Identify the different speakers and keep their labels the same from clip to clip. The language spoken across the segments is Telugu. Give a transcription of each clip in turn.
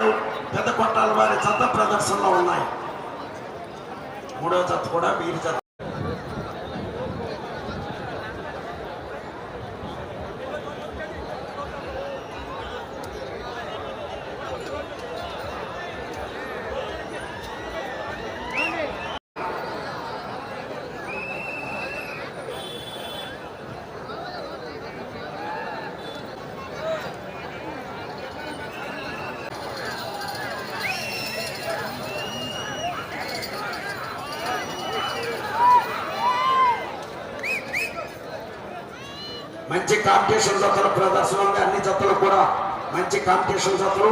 Speaker 1: పెద్ద కొట్టాల వారి చెత్త ప్రదర్శనలో ఉన్నాయి. మూడో చెత్త కూడా వీరి చెత్త మంచి కాంపిటీషన్ జతలు ప్రదర్శన ఉంది అన్ని జతలు కూడా మంచి కాంపిటీషన్ జతలు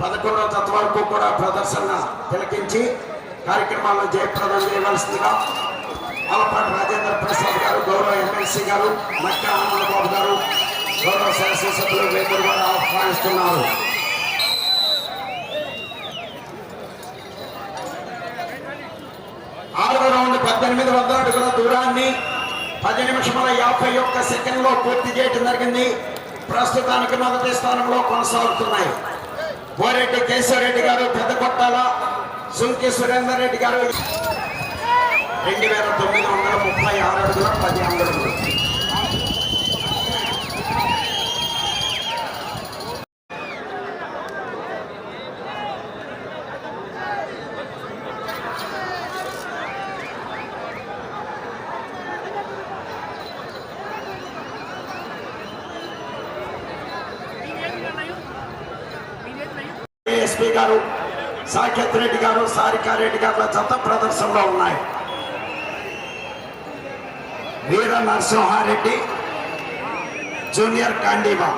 Speaker 1: పదకొండవ జత వరకు కూడా ప్రదర్శన తిలకించి కార్యక్రమాలను జయప్రదం చేయవలసిందిగా ఆలపాటి రాజేంద్ర ప్రసాద్ గారు గౌరవ ఎమ్మెల్సీ గారు మక్క ఆనందబాబు గారు గౌరవ శాసనసభ్యులు వేదికలు గారు ఆహ్వానిస్తున్నారు. ఆరవ రౌండ్ పద్దెనిమిది వందల అడుగుల దూరాన్ని పది నిమిషముల యాభై ఒక్క సెకండ్లో పూర్తి చేయడం జరిగింది. ప్రస్తుతానికి మొదటి స్థానంలో కొనసాగుతున్నాయి. బోరెడ్డి కేశవరెడ్డి గారు పెద్ద కొట్టాల. సుంకి సురేందర్ రెడ్డి గారు రెండు వేల తొమ్మిది వందల ముప్పై ఆరు అడుగుల పది ఎస్పీ గారు సాకేత్ రెడ్డి గారు సారికారెడ్డి గారు చెత్త ప్రదర్శనలో ఉన్నాయి. వీర నరసింహారెడ్డి జూనియర్ కాండీబా